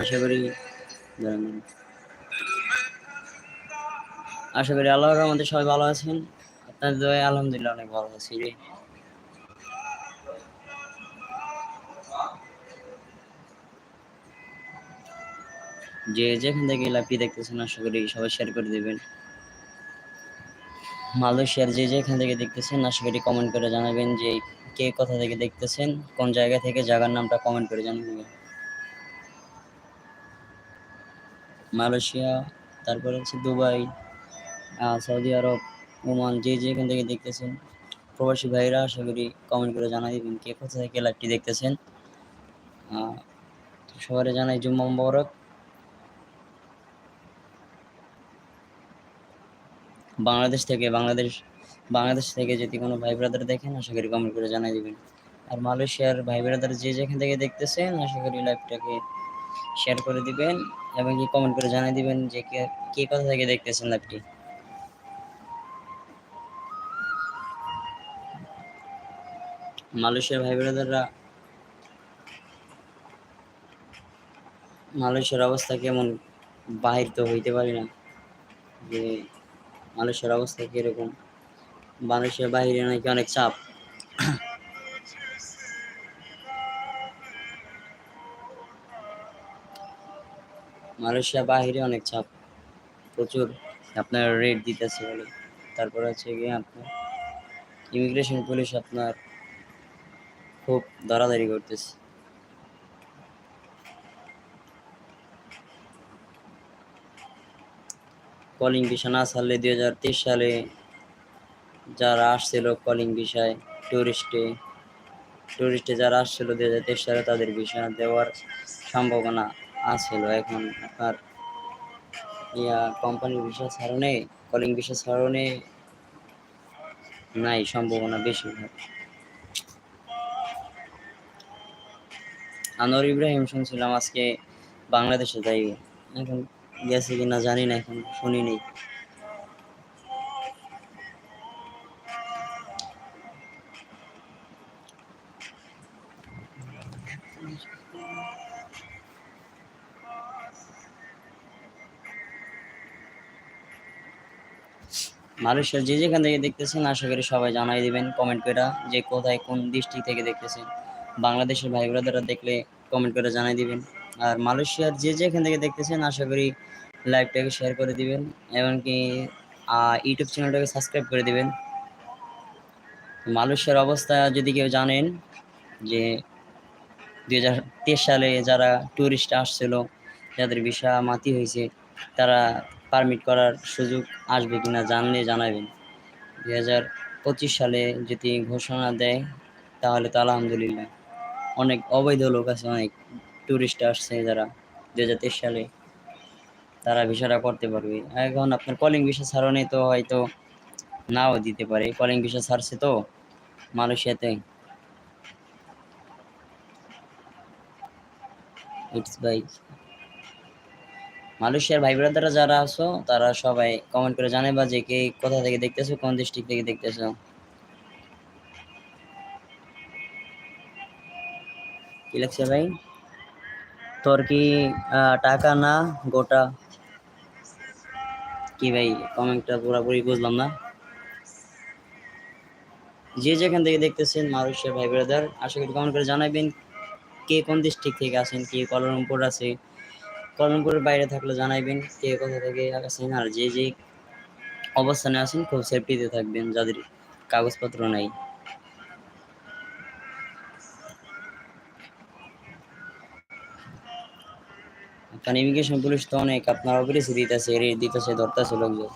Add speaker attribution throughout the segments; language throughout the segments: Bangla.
Speaker 1: আশা করি। আশা করি আল্লাহর রহমতে সবাই ভালো আছেন। আপনার দোয়ায় আলহামদুলিল্লাহ অনেক ভালো আছি রে। যে যেখান থেকে লাইভটি দেখতেছেন, আশা করি সবাই শেয়ার করে দেবেন। মালয়েশিয়ার যে যেখান থেকে দেখতেছেন, আশা করি কমেন্ট করে জানাবেন যে কে কোথা থেকে দেখতেছেন, কোন জায়গা থেকে, জায়গার নামটা কমেন্ট করে জানাবেন। মালয়েশিয়া, তারপরে হচ্ছে দুবাই সৌদি আরব, ওমান, যে যেখান থেকে দেখতেছেন। প্রবাসী ভাইরা আশা করি কমেন্ট করে জানাই দিবেন কে কোথা থেকে লাইভটি দেখতেছেন। সবাই জানাই জুম্মা মোবারক। বাংলাদেশ থেকে, বাংলাদেশ বাংলাদেশ থেকে যদি কোনো ভাই ব্রাদার দেখেন, আশা করি কমেন্ট করে জানাই দিবেন। আর মালয়েশিয়ার ভাই ব্রাদার যে যেখান থেকে দেখতেছেন, আশা করি লাইভটাকে শেয়ার করে দিবেন এবং কি কমেন্ট করে জানিয়ে দিবেন যে কে কোথা থেকে দেখতেছেন লাইভটি মালয়েশিয়ার ভাই ব্রাদাররা, মালয়েশিয়ার অবস্থা কেমন? বাহির তো হইতে পারি না। যে মালয়েশিয়ার অবস্থা কীরকম? মালয়েশিয়ার বাহিরে নাকি অনেক চাপ। মালয়েশিয়া বাহিরে অনেক চাপ। প্রচুর। আপনার রেট দিতেছে বলে। তারপর হচ্ছে গিয়ে আপনার ইমিগ্রেশন পুলিশ আপনার খুব দরাদারি করতেছে। কলিং ভিসা না ছাড়লে দুই হাজার তেইশ সালে যারা আসছিল কলিং ভিসায় টুরিস্টে টুরিস্টে যারা আসছিল দুই হাজার তেইশ সালে তাদের ভিসা দেওয়ার সম্ভাবনা আছিল এখন আপনার ইয়া কোম্পানির বিশ্বাস হারণে কলিং বিশ্বাস হারণে নাই, সম্ভাবনা বেশি আনোয়ার ইব্রাহিম শুনছিলাম আজকে বাংলাদেশে যাই এখন গেছে কিনা জানি না, এখন শুনি নেই। মালয়েশিয়ার যে যেখান থেকে দেখতেছেন, আশা করি সবাই জানাই দিবেন কমেন্ট করে যে কোথায় কোন ডিস্ট্রিক্ট থেকে দেখতেছেন। বাংলাদেশের ভাই ব্রাদাররা দেখলে কমেন্ট করে জানাই দিবেন। আর মালয়েশিয়ার যে যেখান থেকে দেখতেছেন, আশা করি লাইভটাকে শেয়ার করে দিবেন এমনকি ইউটিউব চ্যানেলটাকে সাবস্ক্রাইব করে দিবেন। মালয়েশিয়ার অবস্থা যদি কেউ জানেন, যে দুই হাজার তেইশ সালে যারা ট্যুরিস্ট আসছিল, যাদের ভিসা মাতি হয়েছে, তারা পারমিট করার সুযোগ আসবে কিনা জানলে জানাবেন। দুই হাজার পঁচিশ সালে যদি ঘোষণা দেয়, তাহলে তো আলহামদুলিল্লাহ। অনেক অবৈধ লোক আছে, অনেক ট্যুরিস্ট আসছে যারা দুই হাজার সালে। তারা ভিসাটা করতে পারবে। এখন আপনার কলিং ভিসা ছাড়নে তো হয়তো নাও দিতে পারে। কলিং ভিসা ছাড়ছে তো মালয়েশিয়াতে। ইটস বাই মালয়েশিয়ার ভাই ব্রাদাররা যারা আছো, তারা সবাই কমেন্ট করে জানাবা যে কে কোথা থেকে দেখতেছো, কোন ডিস্ট্রিক্ট থেকে দেখতেছো। কি লাগছে ভাই? তোর কি টাকা না গোটা? কি ভাই কমেন্টটা পুরোপুরি বুঝলাম না। যে যেখান থেকে দেখতেছেন মালয়েশিয়ার ভাই ব্রাদার আশা করি কমেন্ট করে জানাবেন কে কোন ডিস্ট্রিক্ট থেকে আছেন, কে কলালামপুর আছে। কলালামপুরের বাইরে থাকলে জানাইবেন কে কোথা থেকে আছেন আর যে যে অবস্থানে আসেন খুব সেফটিতে থাকবেন, যাদের কাগজপত্র নাই। কারণ ইমিগ্রেশন পুলিশ তো অনেক, আপনার অফিসে দিতেছে দিতেছে, ধরতেছে লোকজন।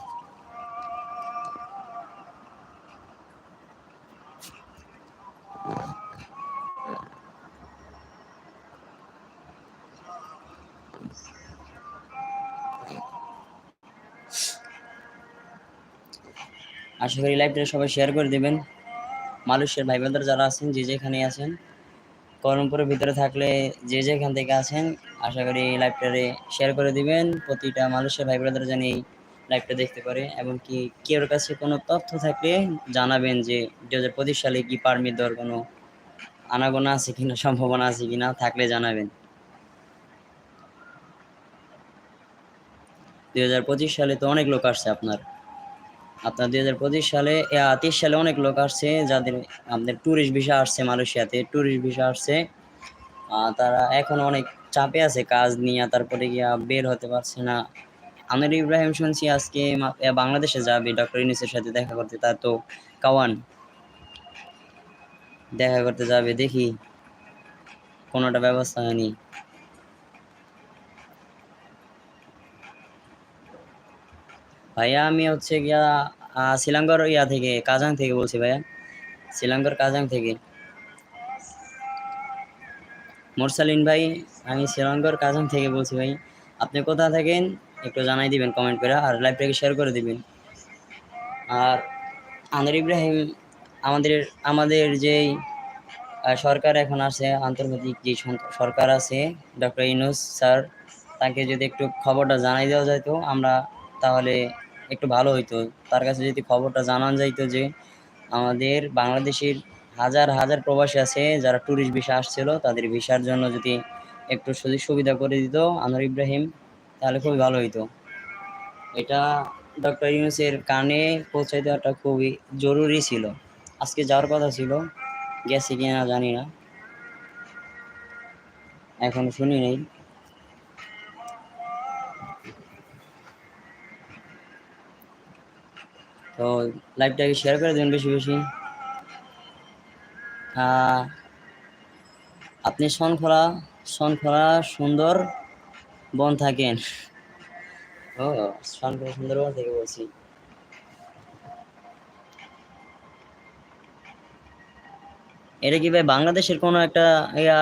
Speaker 1: আশা করি লাইভটা সবাই শেয়ার করে দেবেন। মালয়েশিয়ার ভাই বোনদের যারা আছেন, যে যেখানে আছেন কলমপুরের ভিতরে থাকলে যে যেখান থেকে আছেন, আশা করি এই লাইভটারে শেয়ার করে দিবেন। প্রতিটা মালয়েশিয়ার ভাই বোনদের জানি এই লাইভটা দেখতে পারে এবং কি কেউর কাছে কোনো তথ্য থাকলে জানাবেন যে দু হাজার পঁচিশ সালে কি পারমিট দেওয়ার কোনো আনাগোনা আছে কিনা, সম্ভাবনা আছে কিনা, থাকলে জানাবেন। দু হাজার পঁচিশ সালে তো অনেক লোক আসছে আপনার। আপনার দুই হাজার পঁচিশ সালে তেইশ সালে অনেক লোক আসছে যাদের আপনার ট্যুরিস্ট ভিসা আসছে মালয়েশিয়াতে ট্যুরিস্ট ভিসা আসছে। তারা এখন অনেক চাপে আছে কাজ নিয়ে, তারপরে গিয়া বের হতে পারছে না। আমির ইব্রাহিম শুনছি আজকে বাংলাদেশে যাবে, ডক্টর ইউনুসের সাথে দেখা করতে, তার তো কাওয়ান। দেখা করতে যাবে, দেখি। কোনোটা ব্যবস্থা হয়নি ভাইয়া আমি হচ্ছে গিয়া আহ, শ্রীলঙ্কার ইয়া থেকে কাজাং থেকে বলছি ভাইয়া। শ্রীলঙ্কার কাজাং থেকে। মোরসালিন ভাই আমি শ্রীলঙ্কার কাজাং থেকে বলছি ভাই। আপনি কোথা থাকেন? একটু জানাই দিবেন কমেন্ট করে আর লাইভটাকে শেয়ার করে দিবেন। আর আমির ইব্রাহিম আমাদের আমাদের যেই সরকার এখন আছে আন্তর্জাতিক যে সরকার আছে ডক্টর ইনুস স্যার তাকে যদি একটু খবরটা জানাই দেওয়া যেত আমরা তাহলে একটু ভালো হইতো। তার কাছে যদি খবরটা জানানো যাইতো যে, আমাদের বাংলাদেশের হাজার হাজার প্রবাসী আছে, যারা ট্যুরিস্ট ভিসা আসছিল, তাদের ভিসার জন্য যদি একটু সুযোগ সুবিধা করে দিত আনোয়ার ইব্রাহিম, তাহলে খুবই ভালো হইতো। এটা ডক্টর ইউনুসের কানে পৌঁছে দেওয়াটা খুবই জরুরি ছিল। আজকে যাওয়ার কথা ছিল, গেছে কিনা জানি না। এখন শুনি নেই। তো লাইভটাকে শেয়ার করে দেবেন বেশি বেশি। আপনি শনখোলা শনখোলা সুন্দর বন থাকেন। ও শনখোলা সুন্দরবন থেকে বলছি। এটা কি ভাই বাংলাদেশের কোনো একটা ইয়া,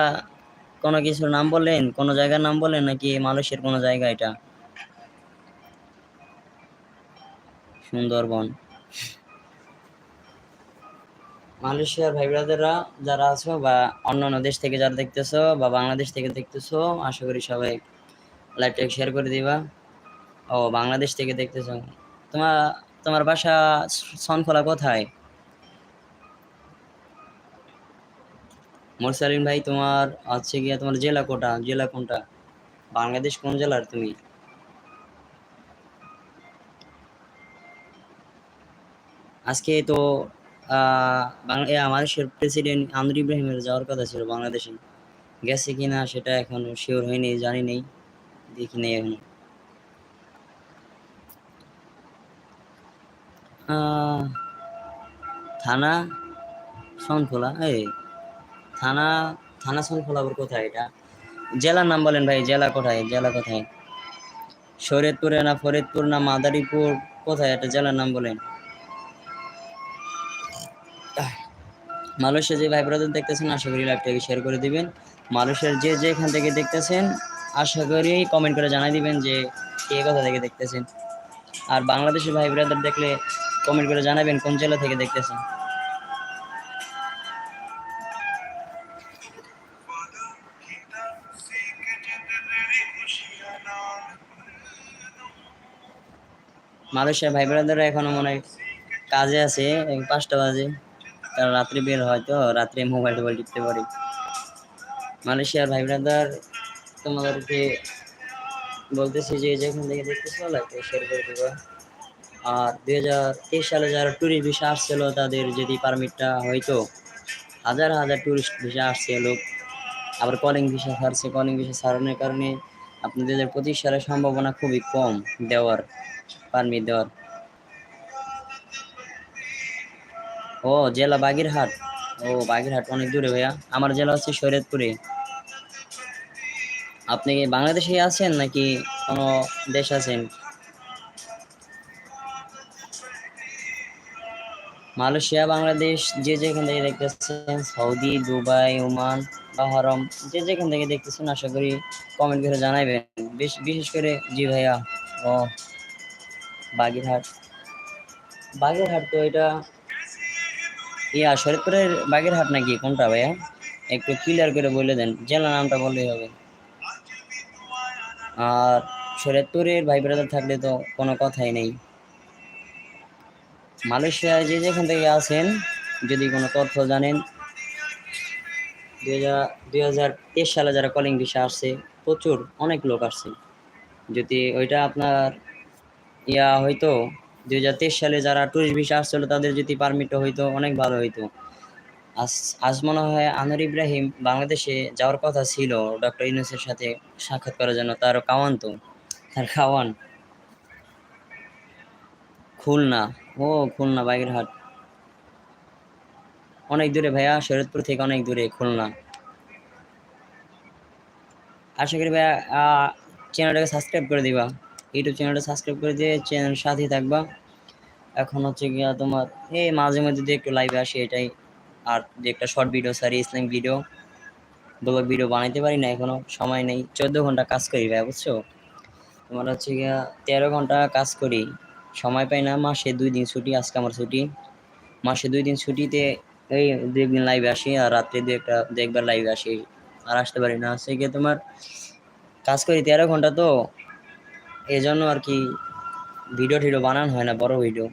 Speaker 1: কোনো কিছুর নাম বললেন? কোনো জায়গার নাম বললেন নাকি মালয়েশিয়ার কোনো জায়গা এটা? সুন্দরবন। মালয়েশিয়ার ভাই ব্রাদাররা যারা আছো বা অন্যান্য দেশ থেকে যারা দেখতেছো বা বাংলাদেশ থেকে দেখতেছো, আশা করি সবাই লাইভটা শেয়ার করে দিবা। ও, বাংলাদেশ থেকে দেখতেছো। তোমার তোমার বাসা সনখোলা কোথায়? মোরসালিন ভাই, তোমার হচ্ছে গিয়া তোমার জেলা কোটা, জেলা কোনটা? বাংলাদেশ কোন জেলার তুমি? আজকে তো বাংলা প্রেসিডেন্ট আমির ইব্রাহিমের যাওয়ার কথা ছিল বাংলাদেশে। গেছে কিনা সেটা এখনও শিওর হয়নি, জানি নেই। দেখি নেই এখনও। থানা শনখোলা এই, থানা থানা আবার কোথায় এটা? জেলার নাম বলেন ভাই, জেলা কোথায় জেলা কোথায়? শরীয়তপুরে না ফরিদপুর না মাদারীপুর, কোথায় এটা জেলার নাম বলেন? মালয়েশিয়া যে ভাই ব্রাদার দেখতেছেন, আশা করি লাইভটাকে শেয়ার করে দিবেন। মালয়েশিয়ার যে যেখান থেকে দেখতেছেন, আশা করি কমেন্ট করে জানাই দিবেন যে কে কথা থেকে দেখতেছেন। আর বাংলাদেশের ভাই ব্রাদার দেখলে কমেন্ট করে জানাবেন কোন জেলা থেকে দেখতেছেন। মালয়েশিয়ার ভাই ব্রাদাররা এখনও মনে কাজে আছে, পাঁচটা বাজে। তারা রাত্রে বের হয় তো, রাত্রে মোবাইল টোবাইল টিপতে পারি। মালয়েশিয়ার ভাই ব্রাদার তোমাদেরকে বলতেছি যে যেখান থেকে দেখতেছো লাইভটা শেয়ার করে দেবো। আর দুই হাজার তেইশ সালে যারা ট্যুরিস্ট ভিসা আসছিল, তাদের যদি পারমিটটা হয়তো হাজার হাজার ট্যুরিস্ট ভিসা আসছে লোক আবার কলিং ভিসা ছাড়ছে কলিং ভিসা ছাড়ানোর কারণে আপনি দু হাজার পঁচিশ সালের সম্ভাবনা খুবই কম দেওয়ার পারমিট দেওয়ার। ও, জেলা বাগেরহাট। ও, বাগেরহাট অনেক দূরে ভাইয়া। আমার জেলা হচ্ছে শরীয়তপুরে আপনি কি বাংলাদেশে আছেন নাকি কোনো দেশ আছেন? মালয়েশিয়া, বাংলাদেশ, যে যেখান থেকে দেখতেছেন, সৌদি, দুবাই, ওমান বাহারম যে যেখান থেকে দেখতেছেন, আশা করি কমেন্ট করে জানাইবেন। বেশ বিশেষ করে জি ভাইয়া, ও, বাগেরহাট। বাগেরহাট তো এটা ইয়া শরীয়তপুরের বাগেরহাট নাকি? কোনটা ভাইয়া? একটু ক্লিয়ার করে বলে দেন। জেলা নামটা বললেই হবে। আর শরীয়তপুরের ভাই ব্রাদার থাকলে তো কোনো কথাই নেই। মালয়েশিয়ায় যে যেখান থেকে আছেন, যদি কোনো তথ্য জানেন। দুই হাজার সালে যারা কলিং ভিসা আসছে, প্রচুর, অনেক লোক আসছে। যদি ওইটা আপনার ইয়া হয়তো দুই হাজার তেইশ সালে যারা টুরিস্ট ভিসা আসছিল, তাদের যদি পারমিট হইতো, অনেক ভালো হইতো। আজ আজ মনে হয় আনোয়ার ইব্রাহিম বাংলাদেশে যাওয়ার কথা ছিল ডক্টর ইউনুসের সাথে সাক্ষাৎ করার জন্য। তার খাওয়ান তো তার খাওয়ান খুলনা, ও খুলনা, বাগেরহাট। অনেক দূরে ভাইয়া, শরৎপুর থেকে অনেক দূরে, খুলনা। আশা করি ভাইয়া চ্যানেলটাকে সাবস্ক্রাইব করে দিবা। ইউটিউব চ্যানেলটা সাবস্ক্রাইব করে দিয়ে চ্যানেল সাথেই থাকবা। এখন হচ্ছে গিয়া তোমার, এই মাঝে মধ্যে দিয়ে একটু লাইভে আসি এটাই। আর যে একটা short video sorry Islamic video blog video বানাইতে পারি না এখনও সময় নেই। চোদ্দ ঘণ্টা কাজ করি ভাই বুঝছ? তোমার হচ্ছে গিয়া তেরো ঘণ্টা কাজ করি, সময় পাই না। মাসে দুই দিন ছুটি, আজকে আমার ছুটি। মাসে দুই দিন ছুটিতে এই দু একদিন লাইভে আসি আর রাত্রে দু একটা, দু একবার লাইভে আসি। আর আসতে পারি না। হচ্ছে গিয়ে তোমার, কাজ করি তেরো ঘণ্টা তো এই জন্য আর কি ভিডিও টিডিও বানানো হয় না, বড় ভিডিও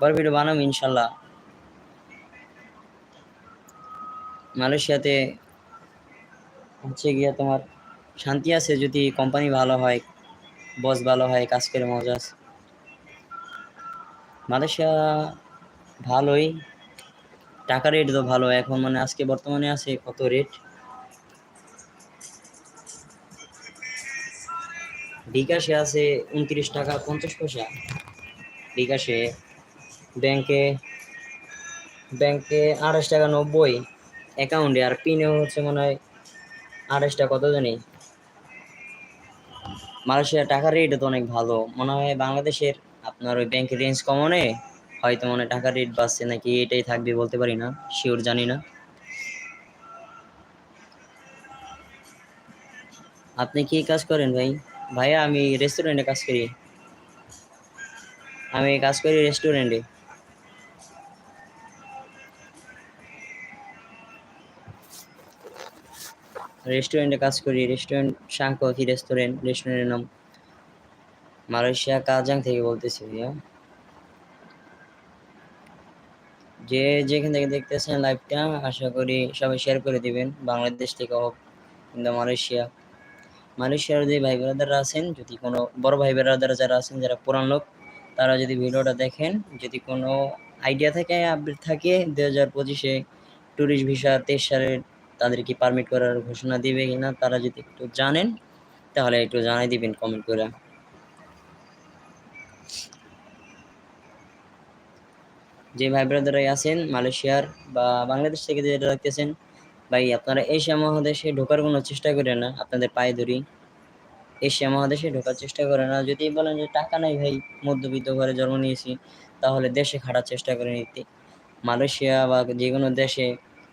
Speaker 1: বড় ভিডিও বানাবো ইনশাল্লাহ। মালয়েশিয়াতে হচ্ছে গিয়া তোমার শান্তি আছে, যদি কোম্পানি ভালো হয় বস ভালো হয়, কাজ করে মজা আছে। মালয়েশিয়া ভালোই। টাকা রেট তো ভালো, এখন মানে আজকে বর্তমানে আছে কত রেট বিকাশে আছে উনত্রিশ টাকা পঞ্চাশ পয়সা। বিকাশে ব্যাংকে ব্যাংকে আড়াইশ টাকা নব্বই। অ্যাকাউন্টে আর পিনে হচ্ছে মনে হয় আড়াইশটা কত জানি। মালয়েশিয়ার টাকার রেট তো অনেক ভালো। মনে হয় বাংলাদেশের আপনার ওই ব্যাংকের রেঞ্জ কমনে, হয়তো মনে টাকার রেট বাড়ছে নাকি এটাই থাকবে বলতে পারি না শিওর জানি না। আপনি কি কাজ করেন ভাই? ভাইয়া, আমি রেস্টুরেন্টে কাজ করি। আমি কাজ করি রেস্টুরেন্টে রেস্টুরেন্টে কাজ করি। রেস্টুরেন্ট শাঙ্ককি রেস্টুরেন্ট রেস্টুরেন্টের নাম মালয়েশিয়া কাজাং থেকে বলতেছি ভাইয়া। যে যেখান থেকে দেখতেছেন লাইভটা আশা করি সবাই শেয়ার করে দিবেন। বাংলাদেশ থেকে হোক কিংবা মালয়েশিয়া। মালয়েশিয়ার যে ভাই ব্রাদাররা আছেন, যদি কোনো বড় ভাই ব্রাদার যারা আছেন, যারা পুরান লোক, তারা যদি ভিডিওটা দেখেন, যদি কোনো আইডিয়া থাকে আপডেট থাকে দু হাজার পঁচিশে ট্যুরিস্ট ভিসা তেইশ সালের তাদের কি পারমিট করার ঘোষণা দিবে কিনা, তারা যদি একটু জানেন, তাহলে একটু জানাই দিবেন কমেন্ট করে। যে ভাই ব্রাদারাই আছেন মালয়েশিয়ার বা বাংলাদেশ থেকে যেটা রাখতেছেন ভাই, আপনারা এশিয়া মহাদেশে ঢোকার কোনো চেষ্টা করেন না, আপনাদের পায়ে ধরি। এশিয়া মহাদেশে ঢোকার চেষ্টা করে না। যদি বলেন যে টাকা নাই ভাই, মধ্যবিত্ত ঘরে জন্ম নিয়েছি, তাহলে দেশে খাটার চেষ্টা করে নিতে। মালয়েশিয়া বা যে কোনো দেশে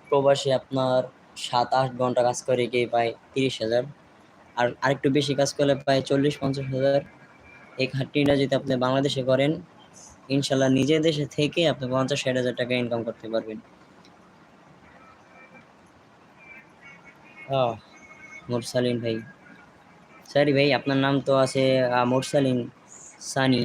Speaker 1: প্রবাসী আপনার সাত আট ঘণ্টা কাজ করে, কে পায় তিরিশ হাজার। আর আরেকটু বেশি কাজ করলে পায় চল্লিশ পঞ্চাশ হাজার। এই খাটনিটা যদি আপনি বাংলাদেশে করেন, ইনশাল্লাহ নিজের দেশে থেকে আপনি পঞ্চাশ ষাট হাজার টাকা ইনকাম করতে পারবেন। মোরসালিন ভাই। সরি ভাই, আপনার নাম তো আছে মোরসালিন সানি।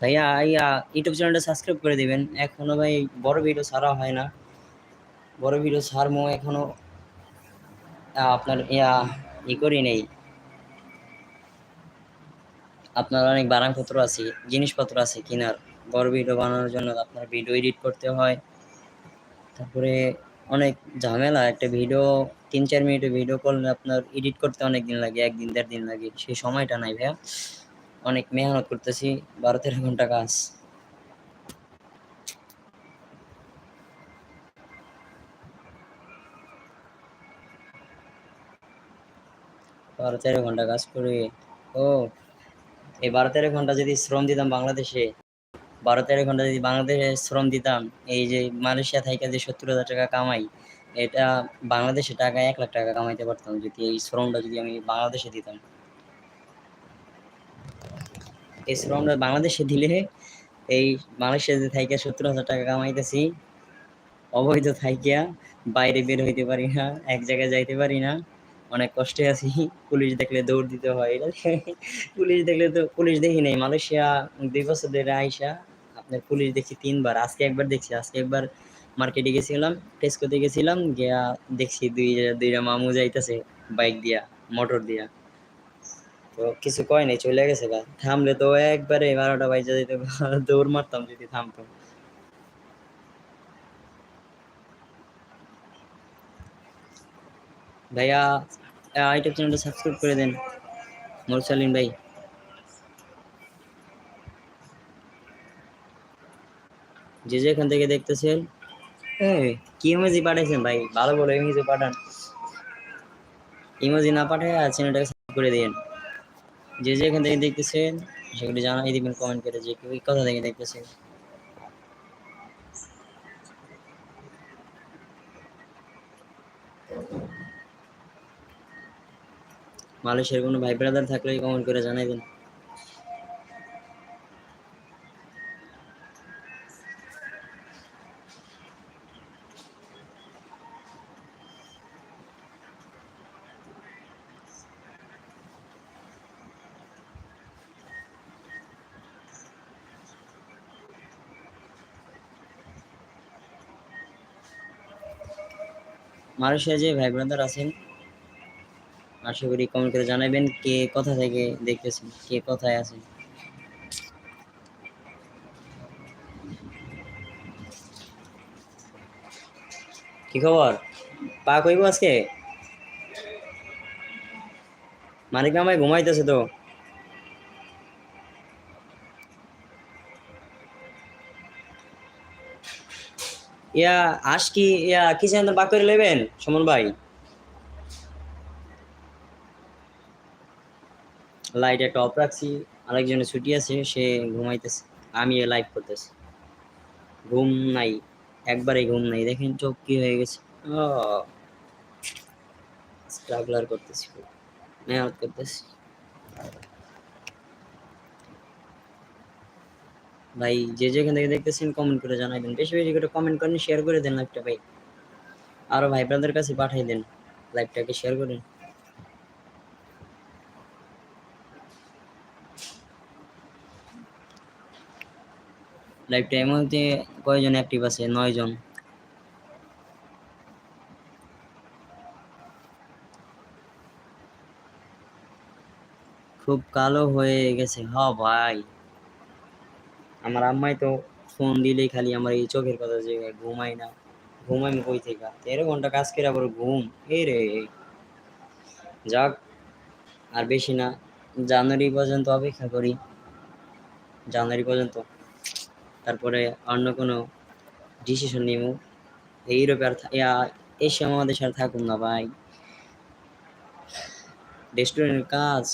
Speaker 1: ভাইয়া ইয়া, ইউটিউব চ্যানেলটা সাবস্ক্রাইব করে দিবেন। এখনও ভাই বড় ভিডিও ছাড়া হয় না। বড় ভিডিও ছাড়মো এখনও। আপনার, ইয়া, ই করি নেই। আপনার অনেক বারাংপত্র আছে, জিনিসপত্র আছে কেনার। বড় ভিডিও বানানোর জন্য আপনার ভিডিও এডিট করতে হয়। তারপরে অনেক ঝামেলা, একটা ভিডিও তিন চার মিনিটের ভিডিও করলে আপনার এডিট করতে অনেক দিন লাগে, একদিন, দেড় দিন লাগে। সেই সময়টা নাই ভাইয়া। অনেক মেহনত করতেছি, বারো তেরো ঘণ্টা কাজ। বারো তেরো ঘণ্টা কাজ করে, ও, এই বারো তেরো ঘণ্টা যদি শ্রম দিতাম বাংলাদেশে বারো তেরো ঘণ্টা যদি বাংলাদেশে শ্রম দিতাম, এই যে মালয়েশিয়া থেকে যে সত্তর হাজার টাকা কামাই, এটা বাংলাদেশে টাকা এক লাখ টাকা কামাইতে পারতাম যদি এই শ্রমটা যদি আমি বাংলাদেশে দিতাম। এই শ্রমটা বাংলাদেশে দিলে এই মালয়েশিয়া যে থাইকা সত্তর হাজার টাকা কামাইতেছি, অবৈধ থাইকিয়া বাইরে বের হইতে পারি না, এক জায়গায় যাইতে পারি না, অনেক কষ্টে আছি, পুলিশ দেখলে দৌড় দিতে হয়। পুলিশ দেখলে তো, পুলিশ দেখি নাই, মালয়েশিয়া দুই বছর ধরে আইসা আপনার পুলিশ দেখছি তিনবার। আজকে একবার দেখছি, আজকে একবার মার্কেটে গেছিলাম টেস্কোতে গেছিলাম, গিয়া দেখছি দুই দুইটা মামু যাইতেছে বাইক দিয়া মোটর দিয়া। তো কিছু কয় নাই, চলে গেছে গা। থামলে তো একবারে বারোটা বাইজা দিতে দৌড় মারতাম যদি থামতো ভাইয়া ইউটিউব চ্যানেলটা সাবস্ক্রাইব করে দেন। মোরসালিন ভাই। যে যেখান থেকে দেখতেছেন এই, কি ইমোজি পাঠাইছেন ভাই? ভালো বলে ইমোজি পাঠান। ইমোজি না পাঠায় চ্যানেলটাকে সাবস্ক্রাইব করে দিন যে যেখান থেকে দেখতেছেন সেগুলি জানাই দিবেন কমেন্ট করে যে কি কথা থেকে দেখতেছেন। মালয়েশিয়ার কোনো ভাই ব্রাদার থাকলে কমেন্ট করে জানাই দিন। মালয়েশিয়া যে ভাই ব্রাদার আছেন, আশা করি কমেন্ট করে জানাবেন কে কোথা থেকে দেখতেছেন, কে কোথায় আছেন। কি খবর? পা কইব আজকে? মালিক আমায় ঘুমাইতেছে তো। ইয়া আস কি, ইয়া কিচেন বাক করে লইবেন, সুমন ভাই? লাইট একটা অফ রাখছি, আরেকজনের ছুটি আছে, সে ঘুমাইতেছে। আমি লাইভ করতেছি। ঘুম নাই, একবারেই ঘুম নাই, দেখেন চোখ কি হয়ে গেছে। স্ট্রাগলার করতেছি। মেহনত করতেছি। ভাই, যে যেখান থেকে দেখতেছেন কমেন্ট করে জানাইবেন। বেশি বেশি করে কমেন্ট করেন শেয়ার করে দেন লাইভটা ভাই। আরও ভাই ব্রাদার কাছে পাঠিয়ে দেন লাইভটাকে শেয়ার করেন। লাইভটা মুহূর্তে কয়জন অ্যাক্টিভ আছে? নয় জন খুব কালো হয়ে গেছে। হ, ভাই। আমার আম্মাই তো ফোন দিলেই খালি আমার এই চোখের কথা যে ঘুমাই না ঘুমাই কই থেকে? তেরো ঘণ্টা কাজ করে আবার ঘুম এই রে। যাক, আর বেশি না, জানুয়ারি পর্যন্ত অপেক্ষা করি। জানুয়ারি পর্যন্ত। তারপরে অন্য কোনো ডিসিশন নিব। ইউরোপে আর এশিয়া মহাদেশে আর থাকুন না ভাই। রেস্টুরেন্টের কাজ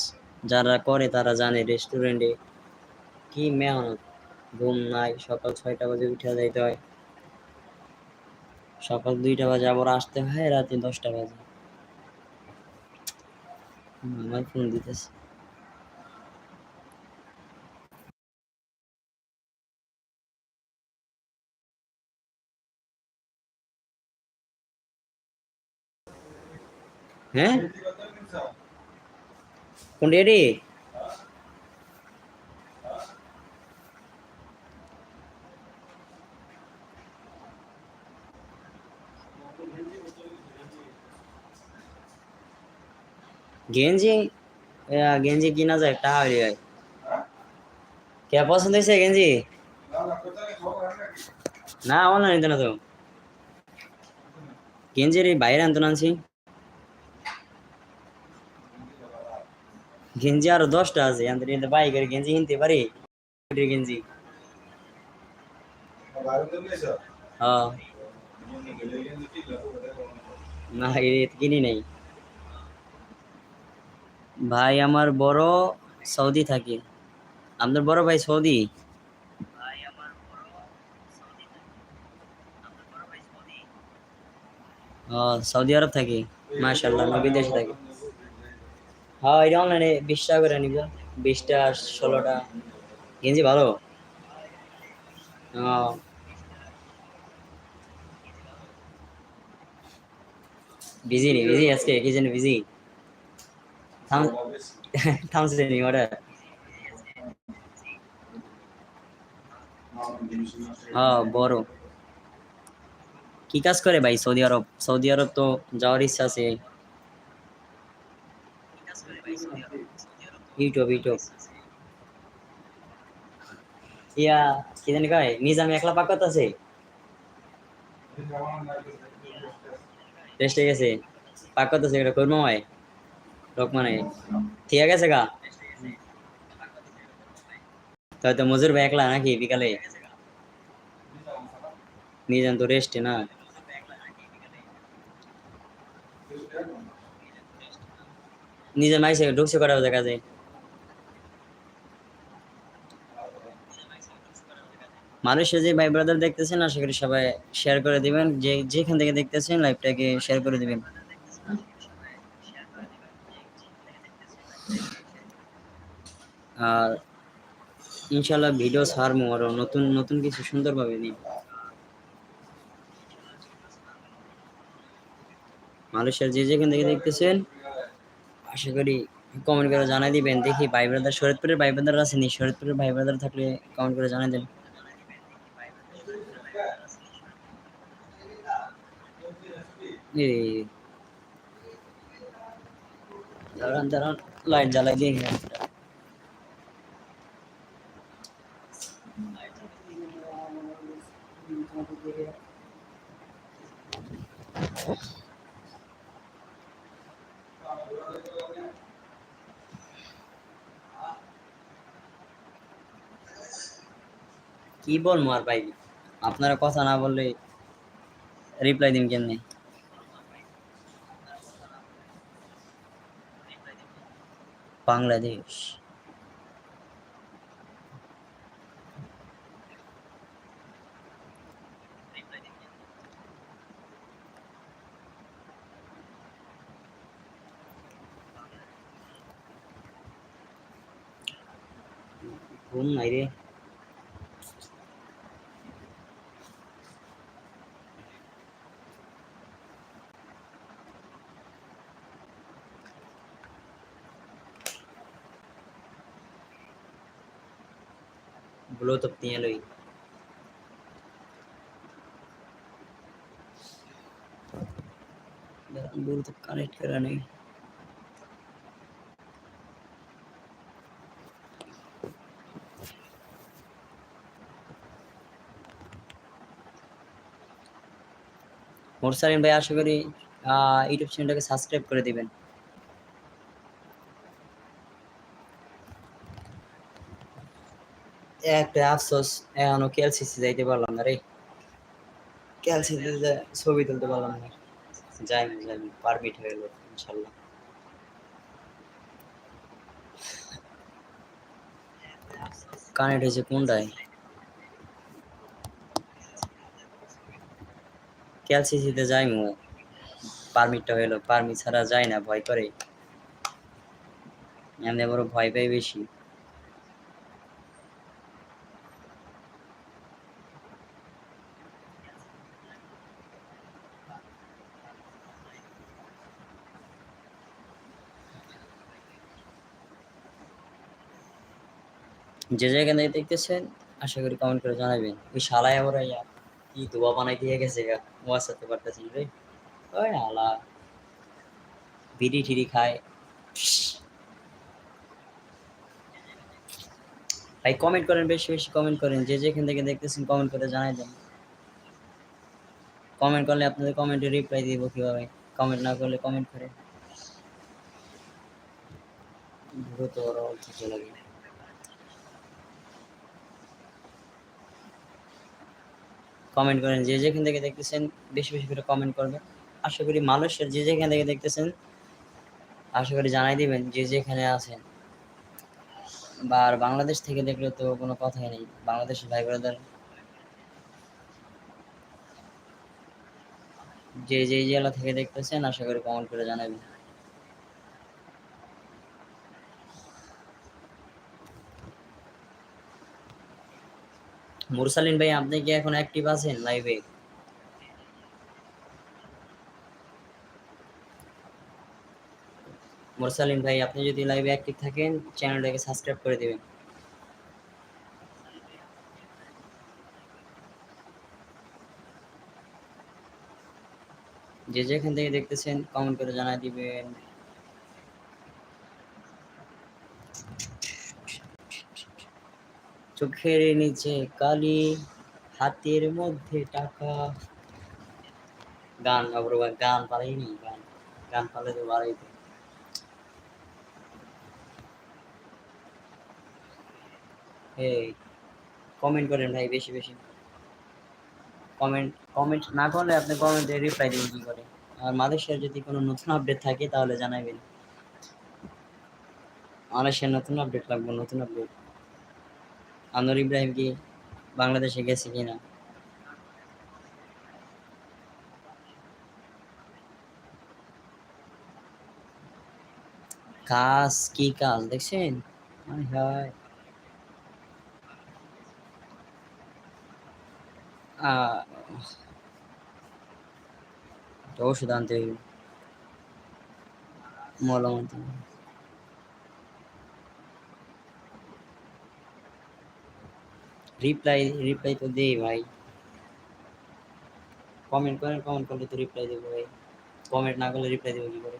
Speaker 1: যারা করে তারা জানে রেস্টুরেন্টে কি মেহনত। ঘুম নাই, সকাল ছয়টা বাজে উঠে যাইতে হয়। সকাল দুইটা বাজে আবার আসতে হয়, রাতে দশটা বাজে। আমার ফোন দিতেছে। হ্যাঁ? কোন রেডি গেঞ্জি? গেঞ্জি কিনা যায় টাকা হইলে ভাই কে পছন্দ হয়েছে গেঞ্জি? না অনলাইন নিতে না তো গেঞ্জির বাইরে আনতো না আনছি। গেঞ্জি আরও দশটা আছে আমাদের এতে বাইকের গেঞ্জি কিনতে পারি গেঞ্জি। হ্যাঁ না কিনি নাই। ভাই আমার বড় সৌদি থাকে। আপনার বড় ভাই সৌদি। সৌদি আরব থাকি? মাশাল্লাহ না বিদেশে থাকি। হ্যাঁ এটা অনলাইনে বিশ টাকা করে নিব। বিশটা ষোলোটা গেঞ্জি ভালো? বিজি নি বিজি আজকে? কি জানি বিজি? থাম থামছে নি ওটা হ্যাঁ বড় কি কাজ করে ভাই সৌদি আরব সৌদি আরব তো যাওয়ার ইচ্ছা আছে ইউটিউব ইউটিউব ইয়া কি জানি কয় নিজামি একলা পাক আছে টেস্টে গেছে পাক করতেছে এটা করব হয় ঠিক গেছে গা। তো মজুর ভাই একলা নাকি বিকালে? নিজাম তো রেস্টে না? নিজে মাইসে ঢুকছে করা দেখা যায় মানুষের যে ভাই ব্রাদার দেখতেছেন আশা করি সবাই শেয়ার করে দিবেন। যে যেখান থেকে দেখতেছেন লাইভটাকে শেয়ার করে দিবেন। আর ইনশাল্লাহ ভিডিও ছাড়বো আরও নতুন নতুন কিছু সুন্দরভাবে নিই মানুষের যে যেখান থেকে দেখতেছেন, আশা করি কমেন্ট করে জানাই দিবেন। দেখি ভাই ব্রাদার শরৎপুরের ভাই ব্রাদার আছে নি? শরৎপুরের ভাই ব্রাদার থাকলে কমেন্ট করে জানাই দেন। দাঁড়ান দাঁড়ান লাইট জ্বালাই দিয়ে কি বলব আর ভাই? আপনারা কথা না বললে রিপ্লাই দিন কেমনে? বাংলাদেশ। งหน่อยดิบลูตับเตียเลยบลูตับคอนเนค कराना है মোরসালিন ভাই আশা করি ইউটিউব চ্যানেলটাকে সাবস্ক্রাইব করে দিবেন। একটা আফসোস এখনও কেলসিসি যাইতে পারলাম না রে। কেলসিসি ছবি তুলতে পারলাম না। যাই না যাই পারমিট হয়ে গেল ইনশাল্লাহ। কানেক্ট হয়েছে কোনটায়? কেলসিসিতে যাই মু পারমিটটা হইল, পারমিট ছাড়া যায় না, ভয় করে। এমনি বড় ভয় পাই বেশি। যে জায়গা থেকে দেখতেছেন, আশা করি কমেন্ট করে জানাবেন। ওই শালায় আবার ইয়া কি দোয়া বানাই দিয়ে গেছে গা। ওয়াজ করতে পারতেছি রে। ওই আলা। বিড়ি ঠিড়ি খায়। ভাই কমেন্ট করেন, বেশি বেশি কমেন্ট করেন। যে যেখান থেকে দেখতেছেন কমেন্ট করে জানাই দেন। কমেন্ট করলে আপনাদের কমেন্টে রিপ্লাই দিব কীভাবে? কমেন্ট না করলে কমেন্ট করে। দ্রুত ওরা অল্প লাগে কমেন্ট করেন, যে যেখান থেকে দেখতেছেন, বেশি বেশি করে কমেন্ট করবেন। আশা করি মানুষের যে যেখান থেকে দেখতেছেন, আশা করি জানাই দিবেন যে যেখানে আছেন। বা আর বাংলাদেশ থেকে দেখলে তো কোনো কথাই নেই। বাংলাদেশের ভাই ব্রাদার যে যে জেলা থেকে দেখতেছেন, আশা করি কমেন্ট করে জানাবেন। মুরসালিন ভাই, আপনি কি এখন অ্যাক্টিভ আছেন লাইভে মুরসালিন ভাই, আপনি যদি লাইভে অ্যাক্টিভ থাকেন চ্যানেলটাকে সাবস্ক্রাইব করে দিবেন। যে যেখান থেকে দেখতেছেন কমেন্ট করে জানাই দিবেন। চোখের নিচে কালি, হাতের মধ্যে টাকা। গান আবার গান পারেনি গান গান পালে তো বাড়াইতে এই কমেন্ট করেন ভাই বেশি বেশি। কমেন্ট কমেন্ট না করলে আপনি কমেন্টে রিপ্লাই দিবেন কি করে? আর মালয়েশিয়ার যদি কোনো নতুন আপডেট থাকে তাহলে জানাবেন মালয়েশিয়ার নতুন আপডেট লাগবে, নতুন আপডেট আনোয়ার ইব্রাহিম কি বাংলাদেশে গেছে কিনা? কাজ কি কাজ দেখছেন? হায়। ওষুধ আনতে মলম রিপ্লাই রিপ্লাই তো দেই ভাই। কমেন্ট করেন কমেন্ট করলে তো রিপ্লাই দেবো ভাই। কমেন্ট না করলে রিপ্লাই দেবো কি করে?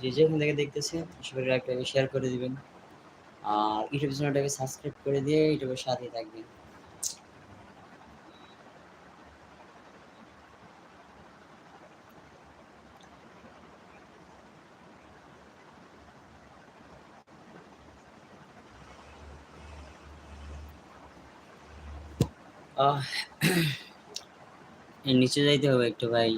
Speaker 1: যে যেখান থেকে দেখতেছে সবাই একটা শেয়ার করে দিবেন। আর ইউটিউব চ্যানেলটাকে সাবস্ক্রাইব করে দিয়ে ইউটিউবের সাথে থাকবেন। নিচে যাইতে হবে একটু ভাই।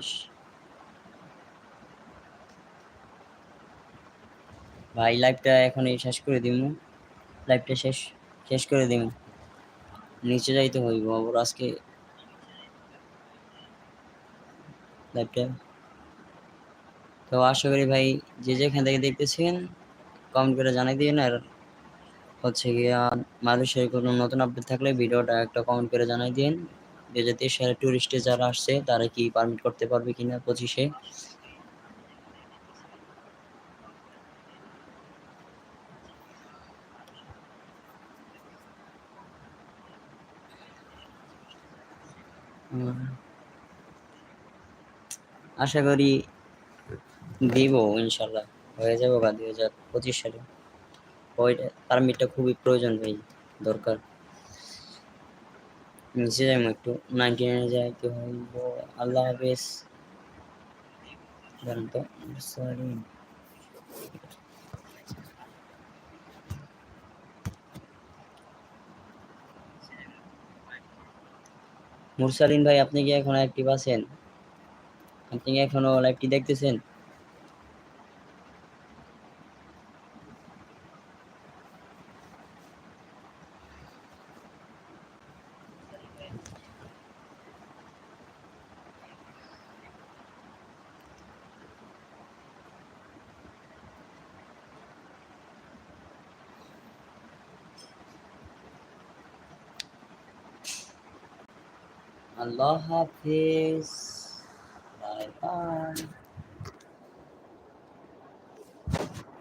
Speaker 1: ভাই লাইভটা এখনই শেষ করে দিব লাইভটা শেষ শেষ করে দিব নিচে যাইতে হইব আবার আজকে। লাইভটা তো আশা করি ভাই, যে যেখান থেকে দেখতেছেন কমেন্ট করে জানাই দিন আর হচ্ছে গিয়া মালয়েশিয়ার কোনো নতুন আপডেট থাকলে ভিডিওটা একটা কমেন্ট করে জানাই দিন। যে যাতে সারা টুরিস্টে যারা আসছে, তারা কি পারমিট করতে পারবে কিনা পঁচিশে? আশা করি দিব, ইনশাল্লাহ। হয়ে যাবে বা দুই হাজার পঁচিশ সালে। ওইটা পারমিটটা খুবই প্রয়োজন ভাই, দরকার। নিচে যাই একটু নাইনটি নাইনে যাইতে হইব আল্লাহ হাফেজ। দাঁড়ান তো সরি মুরসালিন ভাই, আপনি কি এখন অ্যাক্টিভ আছেন? আপনি কি এখনও লাইভটি দেখতেছেন? আল্লাহ হাফেজ বাই বাই